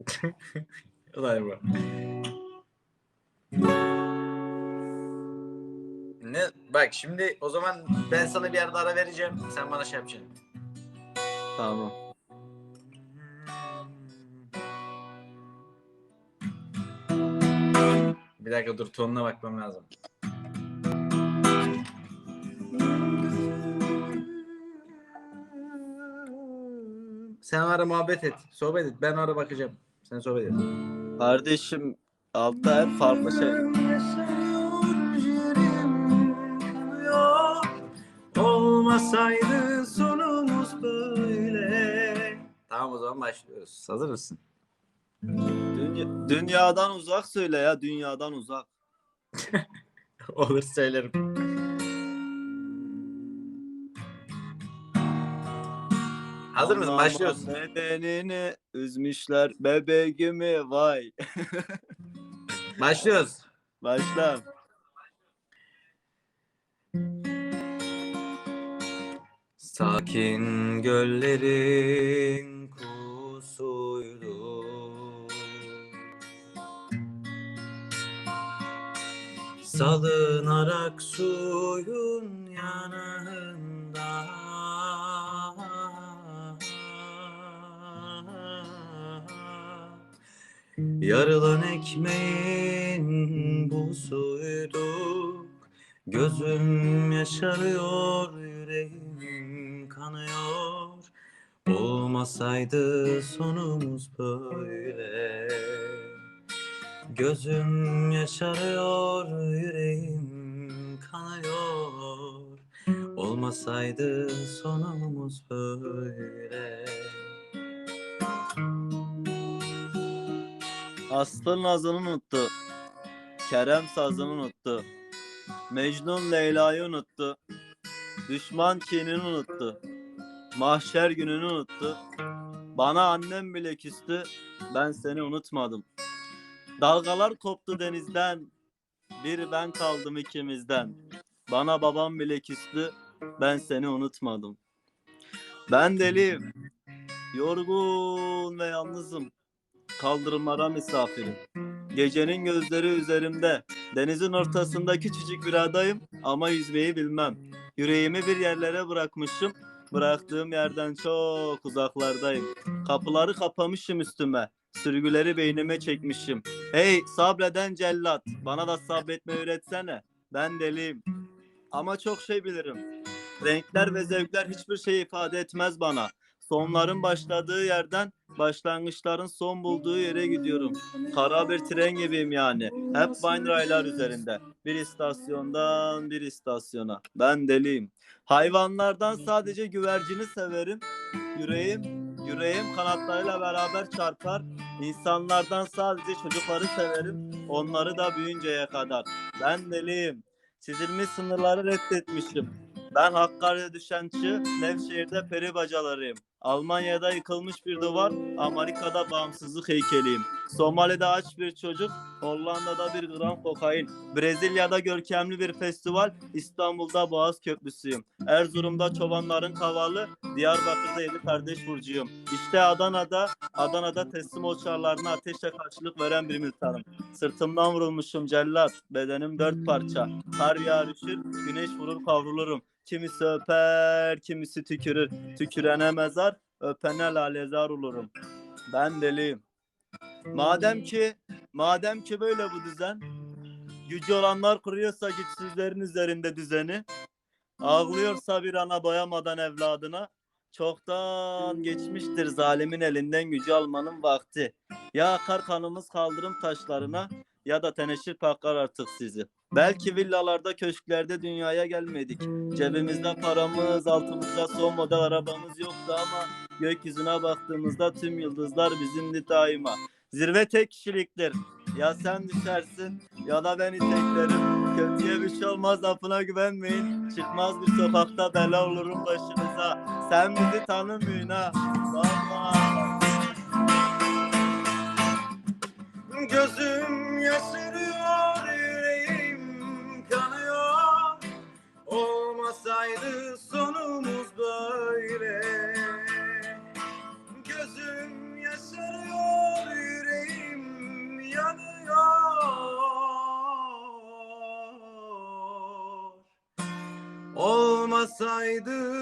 Ulan bu. Ne bak şimdi o zaman ben sana bir yerde ara vereceğim. Sen bana şey yapacaksın. Tamam. Bir dakika dur tonuna bakmam lazım. Sen ara muhabbet et. Sohbet et. Ben ara bakacağım. Sen sohbet et. Kardeşim altta hep farklı şey. Olmasaydı sonumuz böyle. Tamam o zaman başlıyoruz. Hazır mısın? Dünya- dünyadan uzak söyle ya dünyadan uzak. Olur söylerim. Hazır mısın? Aman Başlıyoruz. Bedenini üzmüşler bebeğimi vay. Başlıyoruz. Başla. Sakin göllerin kusuydu Salınarak suyun yanında Yarılan ekmeğin bu suyduk Gözüm yaşarıyor, yüreğim kanıyor. Olmasaydı sonumuz böyle. Gözüm yaşarıyor, yüreğim kanıyor. Olmasaydı sonumuz böyle. Aslı nazını unuttu. Kerem sazını unuttu. Mecnun Leyla'yı unuttu. Düşman kinini unuttu. Mahşer gününü unuttu. Bana annem bile küstü. Ben seni unutmadım. Dalgalar koptu denizden. Bir ben kaldım ikimizden. Bana babam bile küstü. Ben seni unutmadım. Ben deliyim. Yorgun ve yalnızım. Kaldırımlara misafirim. Gecenin gözleri üzerimde. Denizin ortasında küçücük bir adayım ama yüzmeyi bilmem. Yüreğimi bir yerlere bırakmışım. Bıraktığım yerden çok uzaklardayım. Kapıları kapamışım üstüme. Sürgüleri beynime çekmişim. Hey sabreden cellat. Bana da sabretmeyi öğretsene. Ben deliyim. Ama çok şey bilirim. Renkler ve zevkler hiçbir şey ifade etmez bana. Sonların başladığı yerden başlangıçların son bulduğu yere gidiyorum. Kara bir tren gibiyim yani. Hep aynı raylar üzerinde. Bir istasyondan bir istasyona. Ben deliyim. Hayvanlardan sadece güvercini severim. Yüreğim, yüreğim kanatlarıyla beraber çarpar. İnsanlardan sadece çocukları severim. Onları da büyüyünceye kadar. Ben deliyim. Çizilmiş sınırları reddetmişim. Ben Hakkari'de düşen çığ, Nevşehir'de peri bacalarıyım. Almanya'da yıkılmış bir duvar, Amerika'da bağımsızlık heykeliyim. Somali'de aç bir çocuk, Hollanda'da bir gram kokain. Brezilya'da görkemli bir festival, İstanbul'da Boğaz Köprüsüyüm. Erzurum'da çobanların kavalı, Diyarbakır'da yedi kardeş burcuyum. İşte Adana'da, Adana'da teslim uçarlarına ateşle karşılık veren bir militarım. Sırtımdan vurulmuşum cellat, bedenim dört parça. Kar yağar üşür, güneş vurur kavrulurum. Kimisi öper, kimisi tükürür. Tükürene mezar, öpene lalezar olurum. Ben deliyim. Madem ki, madem ki böyle bu düzen, gücü olanlar kuruyorsa güçsüzlerin üzerinde düzeni, ağlıyorsa bir ana doyamadan evladına, çoktan geçmiştir zalimin elinden gücü almanın vakti. Ya akar kanımız kaldırım taşlarına ya da teneşir paklar artık sizi. Belki villalarda, köşklerde dünyaya gelmedik. Cebimizde paramız, altımızda son model arabamız yoktu ama gökyüzüne baktığımızda tüm yıldızlar bizimdi daima. Zirve tek kişiliktir. Ya sen düşersin ya da ben iteklerim. Kötüye bir şey olmaz lafına güvenmeyin. Çıkmaz bir sokakta bela olurum başınıza. Sen bizi tanımıyorsun ha. Vallahi. Gözüm yaşarıyor, olmasaydı